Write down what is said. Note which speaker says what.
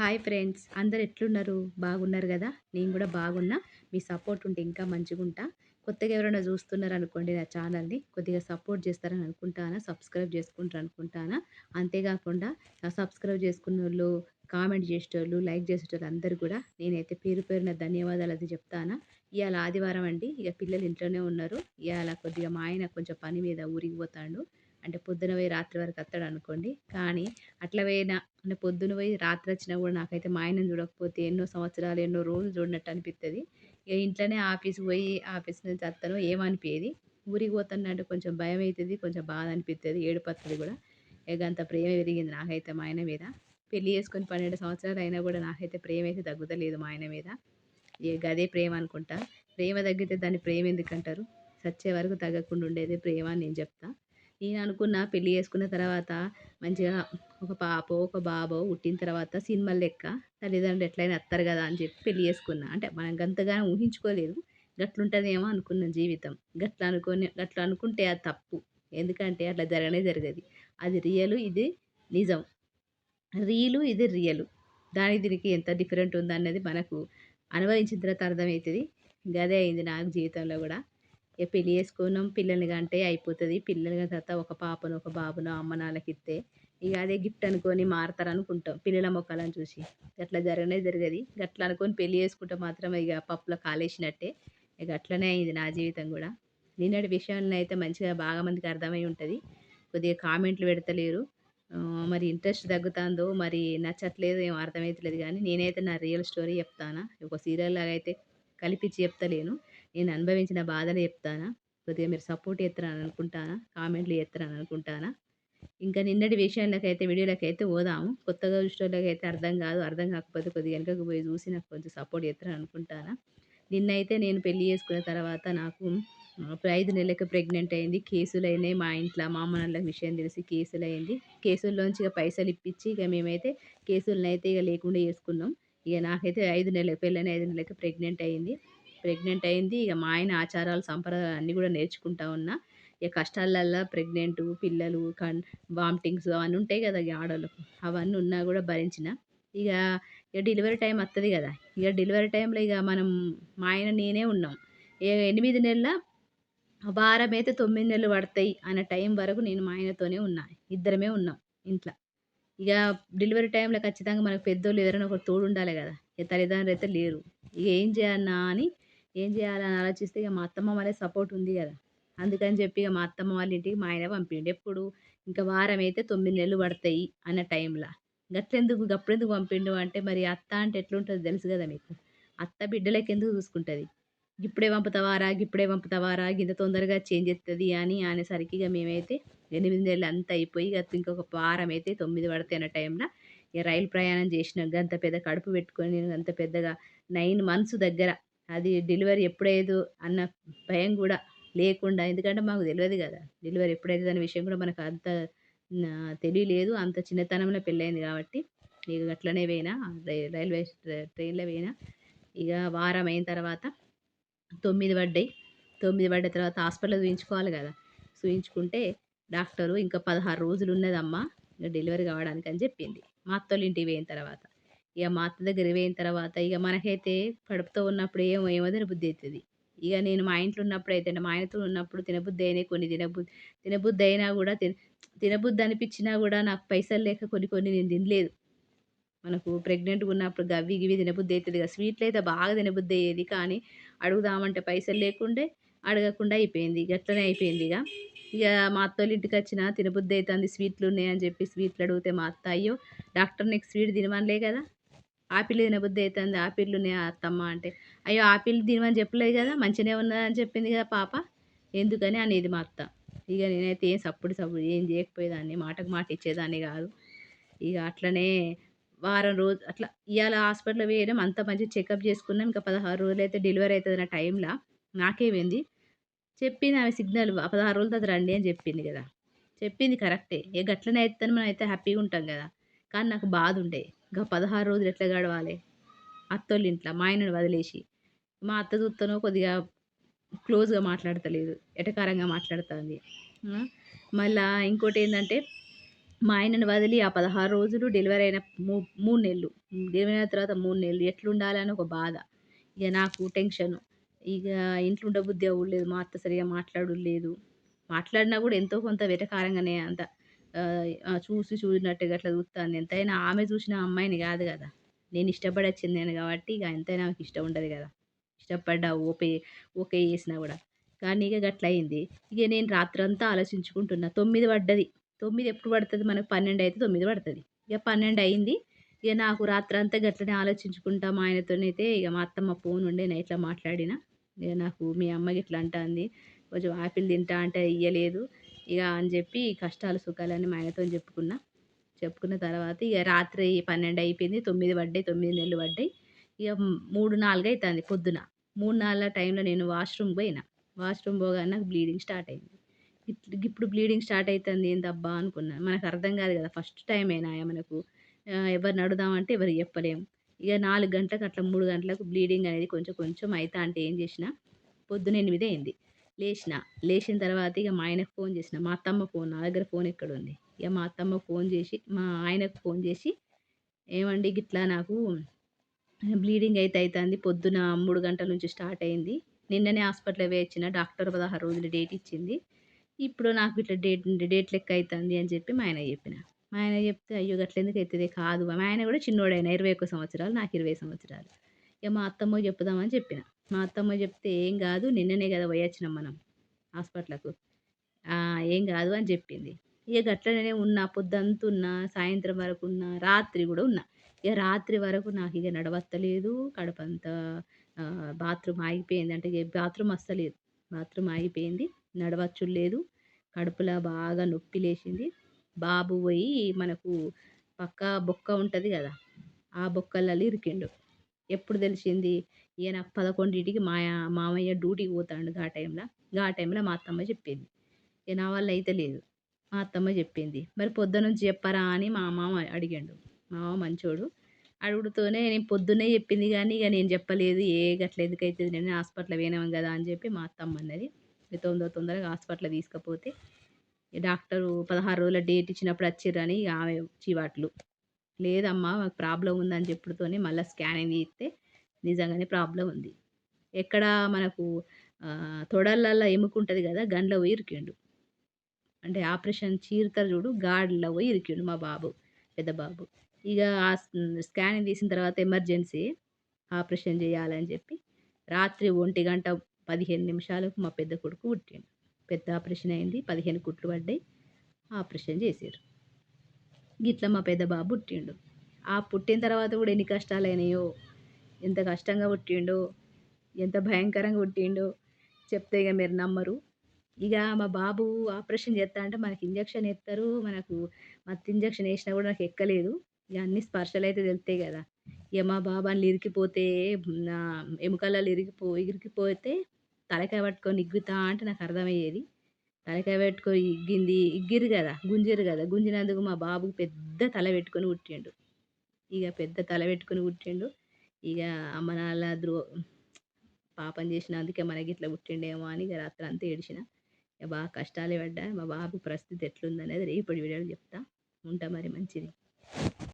Speaker 1: Hi friends. అందరు ఎట్లున్నారు? బాగున్నారు కదా? నేను కూడా బాగున్నా. మీ సపోర్ట్ ఉంటే ఇంకా మంచిగా ఉంటా కొత్తగా ఎవరైనా చూస్తున్నారు అనుకోండి నా ఛానల్ని కొద్దిగా సపోర్ట్ చేస్తారని అనుకుంటానా సబ్స్క్రైబ్ చేసుకుంటారు అనుకుంటానా? అంతేకాకుండా నా సబ్స్క్రైబ్ చేసుకున్న వాళ్ళు కామెంట్ చేసేటోళ్ళు లైక్ చేసేటోళ్ళు అందరు కూడా నేనైతే పేరు పేరున ధన్యవాదాలు అది చెప్తానా. ఇవాళ ఆదివారం అండి. ఇక పిల్లలు ఇంట్లోనే ఉన్నారు. ఇవాళ కొద్దిగా మా ఆయన కొంచెం పని మీద ఊరికి పోతాడు. అంటే పొద్దున పోయి రాత్రి వరకు వస్తాడు అనుకోండి. కానీ అట్లా పోయినా అంటే పొద్దున పోయి రాత్రి వచ్చినా కూడా నాకైతే మా ఆయనను చూడకపోతే ఎన్నో సంవత్సరాలు ఎన్నో రోజులు చూడనట్టు అనిపిస్తుంది ఇక ఇంట్లోనే ఆఫీస్కి పోయి ఆఫీస్ నుంచి వస్తాను ఏమనిపించేది ఊరికి పోతానంటే కొంచెం భయం అవుతుంది కొంచెం బాధ అనిపిస్తుంది ఏడుపత్తుంది కూడా. ఇక అంత ప్రేమ పెరిగింది నాకైతే మా ఆయన మీద. పెళ్ళి చేసుకొని పన్నెండు సంవత్సరాలు అయినా కూడా నాకైతే ప్రేమ అయితే తగ్గుతలేదు మా ఆయన మీద. ఇక గదే ప్రేమ అనుకుంటా. ప్రేమ తగ్గితే దాన్ని ప్రేమ ఎందుకంటారు సచ్చే వరకు తగ్గకుండా ఉండేది ప్రేమ అని నేను చెప్తా. నేను అనుకున్న పెళ్ళి చేసుకున్న తర్వాత మంచిగా ఒక పాప ఒక బాబో పుట్టిన తర్వాత సినిమాలు లెక్క తల్లిదండ్రులు ఎట్లయినా వస్తారు కదా అని చెప్పి పెళ్ళి చేసుకున్నా. అంటే మనం గంతగానో ఊహించుకోలేదు. గట్లుంటుందేమో అనుకున్న జీవితం. గట్ల అనుకొని గట్ల అనుకుంటే అది తప్పు. ఎందుకంటే అట్లా జరగనే జరగదు. అది రియలు ఇది నిజం. రీలు ఇది రియలు. దాని దీనికి ఎంత డిఫరెంట్ ఉందన్నది మనకు అనుభవించిన తర్వాత అర్థమవుతుంది. గదే అయింది నాకు జీవితంలో కూడా. ఇక పెళ్ళి చేసుకున్నాం. పిల్లల్ని కంటే అయిపోతుంది. పిల్లలు తర్వాత ఒక పాపను ఒక బాబును అమ్మ నాన్నకి ఇస్తే ఇక అదే గిఫ్ట్ అనుకొని మారుతారు అనుకుంటాం పిల్లల మొక్కలను చూసి. అట్లా జరగనే జరగదు. అట్లా అనుకొని పెళ్ళి చేసుకుంటే మాత్రం ఇక పప్పులో కాలేసినట్టే. ఇక అట్లనే అయింది నా జీవితం కూడా. నిన్నటి విషయాన్ని అయితే మంచిగా బాగా మందికి అర్థమై ఉంటుంది. కొద్దిగా కామెంట్లు పెడతలేరు. మరి ఇంట్రెస్ట్ తగ్గుతుందో మరి నచ్చట్లేదు ఏం అర్థమవుతలేదు కానీ నేనైతే నా రియల్ స్టోరీ చెప్తాను. ఒక సీరియల్ లాగా అయితే కల్పించి చెప్తలేను. నేను అనుభవించిన బాధలు చెప్తానా? కొద్దిగా మీరు సపోర్ట్ చేస్తారని అనుకుంటానా కామెంట్లు చేస్తారని అనుకుంటానా ఇంకా నిన్నటి విషయాలకైతే వీడియోలకైతే పోదాము. కొత్తగా చూసేటోళ్ళకైతే అర్థం కాదు. అర్థం కాకపోతే కొద్దిగా వెనకకు పోయి చూసి నాకు కొంచెం సపోర్ట్ చేస్తారని అనుకుంటానా నిన్నైతే నేను పెళ్ళి చేసుకున్న తర్వాత నాకు ఐదు నెలలకు ప్రెగ్నెంట్ అయింది. కేసులు అయినాయి మా ఇంట్లో. మా అమ్మ నాన్నలకు విషయం తెలిసి కేసులు అయింది కేసుల్లోంచి ఇక పైసలు ఇప్పించి ఇక మేమైతే కేసులను అయితే ఇక లేకుండా చేసుకున్నాం. ఇక నాకైతే ఐదు నెలలకు పెళ్ళని ఐదు నెలలకు ప్రెగ్నెంట్ అయింది. ప్రెగ్నెంట్ అయింది. ఇక మా ఆయన ఆచారాలు సంప్రదాయాలు అన్నీ కూడా నేర్చుకుంటా ఉన్నా ఇక కష్టాలల్లో ప్రెగ్నెంట్ పిల్లలు కన్ వామిటింగ్స్ అవన్నీ ఉంటాయి కదా ఇక ఆడవాళ్ళకు అవన్నీ ఉన్నా కూడా భరించిన. ఇక ఇక డెలివరీ టైం వస్తుంది కదా. ఇక డెలివరీ టైంలో ఇక మనం మా ఆయన నేనే ఉన్నాం. ఇక ఎనిమిది నెలల వారం అయితే తొమ్మిది నెలలు పడతాయి అనే టైం వరకు నేను మా ఆయనతోనే ఉన్నా. ఇద్దరమే ఉన్నాం ఇంట్లో. ఇక డెలివరీ టైంలో ఖచ్చితంగా మనకు పెద్దోళ్ళు ఎవరైనా ఒకరు తోడు ఉండాలి కదా. ఇక తల్లిదండ్రులు అయితే లేరు. ఇక ఏం చేయన్నా అని ఏం చేయాలని ఆలోచిస్తే ఇక మా అత్తమ్మ వాళ్ళే సపోర్ట్ ఉంది కదా. అందుకని చెప్పి ఇక మా అత్తమ్మ వాళ్ళ ఇంటికి మా ఆయన పంపిండు. ఎప్పుడు? ఇంకా వారం అయితే తొమ్మిది నెలలు పడతాయి అన్న టైంలో గట్లెందుకు? గప్పుడెందుకు పంపిండు అంటే మరి అత్త అంటే ఎట్లుంటుంది తెలుసు కదా మీకు. అత్త బిడ్డలకి ఎందుకు చూసుకుంటుంది? ఇప్పుడే పంపుతావారా? ఇప్పుడే పంపుతావారా? ఇంత తొందరగా చేంజ్ చేస్తుంది అని అనేసరికి ఇక మేమైతే ఎనిమిది నెలలు అంతా అయిపోయి ఇక ఇంకొక వారం అయితే తొమ్మిది పడతాయి అన్న టైంలో ఇక రైలు ప్రయాణం చేసిన. అంత పెద్ద కడుపు పెట్టుకొని నేను అంత పెద్దగా నైన్ మంత్స్ దగ్గర అది డెలివరీ ఎప్పుడైదు అన్న భయం కూడా లేకుండా ఎందుకంటే మాకు తెలియదు కదా డెలివరీ ఎప్పుడైతే అనే విషయం కూడా మనకు అంత తెలియలేదు. అంత చిన్నతనంలో పెళ్ళైంది కాబట్టి ఇక అట్లనే పోయినా రైల్వే ట్రైన్లో పోయినా. ఇక వారం అయిన తర్వాత తొమ్మిది పడ్డాయి. తొమ్మిది పడ్డ తర్వాత హాస్పిటల్లో చూయించుకోవాలి కదా. చూయించుకుంటే డాక్టరు ఇంకా పదహారు రోజులు ఉన్నదమ్మా ఇక డెలివరీ కావడానికి అని చెప్పింది. మా అత్తోళ్ళ ఇంటికి పోయిన తర్వాత. ఇక మా అత్త దగ్గర పోయిన తర్వాత ఇక మనకైతే కడుపుతో ఉన్నప్పుడు ఏమో ఏమో తినబుద్ధి అవుతుంది ఇక నేను మా ఇంట్లో ఉన్నప్పుడు అయితే మా ఆయనతో ఉన్నప్పుడు తినబుద్ధి అయినాయి కొన్ని తినబుద్ధి తినబుద్ధి అయినా కూడా తిన తినబుద్ధి అనిపించినా కూడా నాకు పైసలు లేక కొన్ని కొన్ని నేను తినలేదు. మనకు ప్రెగ్నెంట్గా ఉన్నప్పుడు గవ్వి గివి తినబుద్ధి అవుతుంది కదా స్వీట్లు అయితే బాగా తినబుద్ధి అయ్యేది. కానీ అడుగుదామంటే పైసలు లేకుండే అడగకుండా అయిపోయింది గట్లనే అయిపోయింది ఇక ఇక మా అత్తోళ్ళ ఇంటికి వచ్చిన తినబుద్ధి అవుతుంది స్వీట్లు ఉన్నాయని చెప్పి స్వీట్లు అడిగితే మా అత్త అయ్యో డాక్టర్ నీకు స్వీట్ తినమనలే కదా ఆపిల్ తినబుద్ధి అవుతుంది ఆపిల్ ఉన్నాయి అత్తమ్మ అంటే. అయ్యో ఆపిల్ తినమని చెప్పలేదు కదా మంచిగానే ఉన్నదని చెప్పింది కదా పాప. ఎందుకని అనేది మా అత్త. ఇక నేనైతే ఏం సప్పుడు సప్పుడు ఏం చేయకపోయేదాన్ని మాటకు మాట ఇచ్చేదాన్ని కాదు. ఇక అట్లనే వారం రోజు అట్లా ఇవాళ హాస్పిటల్ వేయడం అంత మంచి చెకప్ చేసుకున్నాం. ఇంకా పదహారు రోజులు అయితే డెలివరీ అవుతుంది ఆ టైంలో. నాకేమైంది? చెప్పింది ఆమె సిగ్నల్ పదహారు రోజుల తర్వాత రండి అని చెప్పింది కదా. చెప్పింది కరెక్టే. ఇక గట్లనే అవుతుంది మనం అయితే హ్యాపీగా ఉంటాం కదా. కానీ నాకు బాధ ఉండే. ఇంకా పదహారు రోజులు ఎట్లా గడవాలి అత్తోళ్ళ ఇంట్లో మా ఆయనను వదిలేసి మా అత్త చూస్తానో కొద్దిగా క్లోజ్గా మాట్లాడతలేదు ఎటకారంగా మాట్లాడుతుంది మళ్ళా ఇంకోటి ఏంటంటే మా ఆయనను వదిలి ఆ 16 రోజులు డెలివరీ అయిన మూ మూడు నెలలు. డెలివరీ అయిన తర్వాత మూడు నెలలు ఎట్లుండాలని ఒక బాధ. ఇక నాకు టెన్షను. ఇక ఇంట్లో ఉండబుద్ధి అవ్వలేదు మా అత్త సరిగ్గా మాట్లాడలేదు లేదు. మాట్లాడినా కూడా ఎంతో కొంత వెటకారంగానే అంత చూసి చూడనట్టుగా అట్లా చూత్తాంది. ఎంతైనా ఆమె చూసిన అమ్మాయిని కాదు కదా నేను ఇష్టపడి వచ్చిందాన్ని కాబట్టి ఇక ఎంతైనా ఆమెకి ఇష్టం ఉండదు కదా ఇష్టపడ్డా ఓపే ఓకే చేసినా కూడా కానీ ఇక ఇగ గట్లయింది. ఇక నేను రాత్రంతా ఆలోచించుకుంటున్నా. తొమ్మిది పడ్డది. తొమ్మిది ఎప్పుడు పడుతుంది మనకు 12 అయితే తొమ్మిది పడుతుంది ఇక పన్నెండు అయింది. ఇక నాకు రాత్రంతా గట్లనే ఆలోచించుకుంటా మా ఆయనతోనైతే ఇక మా అత్తమ్మ ఫోన్ ఉండే నైట్‌లో మాట్లాడినా. ఇక నాకు మీ అమ్మ అంటా అంటాంది. కొంచెం ఆపిల్ తింటా అంటే ఇయ్యలేదు. ఇక అని చెప్పి కష్టాలు సుఖాలని మా ఆయనతో చెప్పుకున్నా. చెప్పుకున్న తర్వాత ఇక రాత్రి 12 అయిపోయింది. తొమ్మిది పడ్డాయి. తొమ్మిది నెలలు పడ్డాయి. ఇక మూడు నాలుగు అవుతుంది పొద్దున. 3, 4 టైంలో నేను వాష్రూమ్ పోయినా. వాష్‌రూమ్ పోగానే నాకు బ్లీడింగ్ స్టార్ట్ అయింది. ఇప్పుడు బ్లీడింగ్ స్టార్ట్ అవుతుంది ఏందబ్బా అనుకున్నాను మనకు అర్థం కాదు కదా ఫస్ట్ టైమేనాయే మనకు. ఎవరిని అడుగుదామంటే ఎవరు చెప్పలేము. ఇక నాలుగు గంటలకు అట్లా మూడు గంటలకు బ్లీడింగ్ అనేది కొంచెం కొంచెం అయితాంటే ఏం చేసినా, పొద్దున ఎనిమిది అయింది. లేచిన లేచిన తర్వాత ఇక మా ఆయనకు ఫోన్ చేసినా. మా అత్తమ్మ ఫోన్ నా దగ్గర ఫోన్ ఎక్కడ ఉంది ఇక మా అత్తమ్మ ఫోన్ చేసి మా ఆయనకు ఫోన్ చేసి, ఏమండి గిట్లా నాకు బ్లీడింగ్ అయితే అవుతుంది పొద్దున మూడు గంటల నుంచి స్టార్ట్ అయింది. నిన్ననే హాస్పిటల్ వేయించిన డాక్టర్ 16 రోజులు డేట్ ఇచ్చింది. ఇప్పుడు నాకు ఇట్లా డేట్ డేట్ లెక్క అవుతుంది అని చెప్పి మా ఆయన చెప్పిన. మా ఆయన చెప్తే అయ్యో! గట్ల ఎందుకు అవుతుంది కాదు మా ఆయన కూడా చిన్నోడైన ఇరవై ఒక్క సంవత్సరాలు. నాకు 20 సంవత్సరాలు. ఇక మా అత్తమ్మకి చెప్పుదామని చెప్పిన. మా అత్తమ్మ చెప్తే ఏం కాదు నిన్ననే కదా పోయొచ్చినాం మనం హాస్పిటల్‌కు. ఏం కాదు అని చెప్పింది. ఇక గట్లనే ఉన్నా. పొద్దంతున్నా, సాయంత్రం వరకు ఉన్నా, రాత్రి కూడా ఉన్నా. ఇక రాత్రి వరకు నాకిగ నడవత్తలేదు. కడుపంతా ఆహ్, బాత్రూమ్ ఆగిపోయింది. అంటే బాత్రూమ్ వస్తలేదు. బాత్రూమ్ ఆగిపోయింది. నడవచ్చు లేదు. కడుపులో బాగా నొప్పి లేసింది. బాబు పోయి మనకు పక్క బొక్క ఉంటుంది కదా ఆ బొక్కలలో ఇరికిండు. ఎప్పుడు తెలిసింది? ఈయన పదకొండింటికి మా మామయ్య డ్యూటీకి పోతాండు గా టైంలో గా టైంలో మా అత్తమ్మ చెప్పింది. ఇక నా వల్ల అయితలేదు. మా అత్తమ్మ చెప్పింది. మరి పొద్దునుంచి చెప్పరా అని మా మామ అడిగాడు మా మామ మంచోడు. అడుగుడుతోనే నేను పొద్దున్నే చెప్పింది కానీ ఇక నేను చెప్పలేదు. ఏ గట్ల ఎందుకైతది నేను హాస్పిటల్ పోయినాం కదా అని చెప్పి మా అత్తమ్మ అన్నది. తొందర తొందరగా హాస్పిటల్ తీసుకపోతే డాక్టరు 16 రోజుల డేట్ ఇచ్చినప్పుడు వచ్చిర్రని ఆమె చీవాట్లు. లేదమ్మా మాకు ప్రాబ్లం ఉందని చెప్పుడుతోనే మళ్ళీ స్కానింగ్ తీస్తే నిజంగానే ప్రాబ్లం ఉంది. ఎక్కడ మనకు తొడలల్లో తొడలలో ఎముక గండ్లో పోయి ఇరికిండు. అంటే ఆపరేషన్ చీరుతారు చూడు గాడిలో పోయి ఇరికిండు మా బాబు. పెద్ద బాబు. ఇక ఆ స్కానింగ్ తీసిన తర్వాత ఎమర్జెన్సీ ఆపరేషన్ చేయాలని చెప్పి రాత్రి 1:15 నిమిషాలకు మా పెద్ద కొడుకు పుట్టిండు. పెద్ద ఆపరేషన్ అయింది. 15 కుట్లు పడ్డాయి. ఆపరేషన్ చేశారు గిట్ల మా పెద్ద బాబు పుట్టిండు. ఆ పుట్టిన తర్వాత కూడా ఎన్ని కష్టాలైనాయో ఎంత కష్టంగా పుట్టిండో. ఎంత భయంకరంగా పుట్టిండో. చెప్తే ఇక మీరు నమ్మరు. ఇక మా బాబు ఆపరేషన్ చేస్తా అంటే మనకి ఇంజెక్షన్ ఎత్తారు మనకు మత్తు ఇంజక్షన్ వేసినా కూడా నాకు ఎక్కలేదు. ఇక అన్ని స్పర్శలు అయితే తెలుస్తాయి కదా ఇక మా బాబు ఇరికిపోతే ఎముకలలో ఇరిగిపో ఇరికిపోతే తలకాయ పట్టుకొని ఇగ్గుతా అంటే నాకు అర్థమయ్యేది. తలకాయ పెట్టుకొని ఇగ్గింది ఇగ్గిరు కదా గుంజిరు కదా గుంజినందుకు మా బాబు పెద్ద తల పెట్టుకొని పుట్టిండు. ఇక పెద్ద తల పెట్టుకొని పుట్టిండు. ఇక అమ్మ నాన్న ద్రో పాపం చేసినందుకే మనకి ఇట్లా పుట్టిండేమో అని ఇగ రాత్రంతా ఏడిచిన ఇక బాగా కష్టాలు పడ్డా. మా బాబు పరిస్థితి ఎట్లుందనేది రేపటి వీడియోలో చెప్తా. ఉంటా మరి మంచిది.